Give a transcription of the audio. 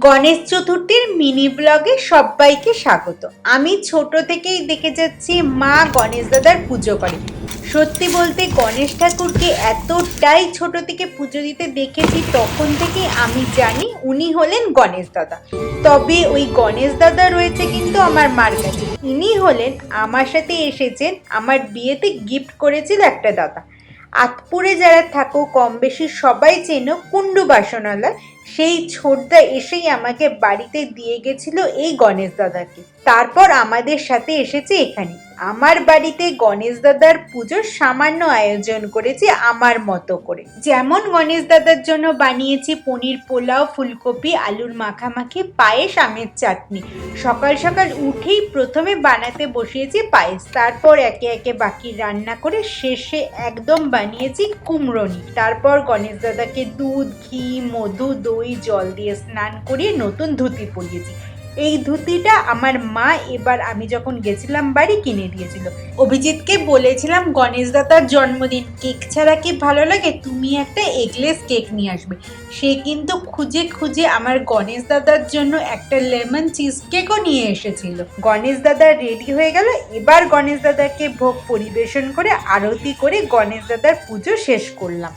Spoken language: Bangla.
গণেশ চতুর্থীর মিনি ব্লগে সবাইকে স্বাগত। আমি ছোট থেকেই দেখে যাচ্ছি মা গণেশ দাদার পুজো করে। সত্যি বলতে গণেশ ঠাকুরকে এতটাই ছোট থেকে পুজো দিতে দেখেছি তখন থেকে আমি জানি উনি হলেন গণেশ দাদা। তবে ওই গণেশ দাদা রয়েছে কিন্তু আমার মার কাছে। ইনি হলেন আমার সাথে এসেছেন, আমার বিয়েতে গিফট করেছিল একটা দাদা। আতপুরে যারা থাকো কম বেশি সবাই চেনো কুণ্ডু বাসনালয় সেই ছোটদা এসেই আমাকে বাড়িতে দিয়ে গেছিল এই গণেশ দাদাকে। তারপর আমাদের সাথে এসেছে এখানে। আমার বাড়িতে গণেশ দাদার পুজোর সামান্য আয়োজন করেছি আমার মতো করে। যেমন গণেশ দাদার জন্য বানিয়েছি পনির পোলাও, ফুলকপি, আলুর মাখামাখি, পায়েস, আমের চাটনি। সকাল সকাল উঠেই প্রথমে বানাতে বসিয়েছি পায়েস। তারপর একে একে বাকি রান্না করে শেষে একদম বানিয়েছি কুমড়োনি তারপর গণেশ দাদাকে দুধ, ঘি, মধু দই, জল দিয়ে স্নান করিয়ে নতুন ধুতি পরিয়েছি। এই ধুতিটা আমার মা এবার আমি যখন গেছিলাম বাড়ি কিনে দিয়েছিল। অভিজিৎকে বলেছিলাম, গণেশ দাদার জন্মদিন, কেক ছাড়া কি ভালো লাগে? তুমি একটা এগলেস কেক নিয়ে আসবে। সে কিন্তু খুঁজে খুঁজে আমার গণেশ দাদার জন্য একটা লেমন চিজ কেকও নিয়ে এসেছিল। গণেশ দাদা রেডি হয়ে গেল। এবার গণেশ দাদাকে ভোগ পরিবেশন করে, আরতি করে গণেশ দাদার পুজো শেষ করলাম।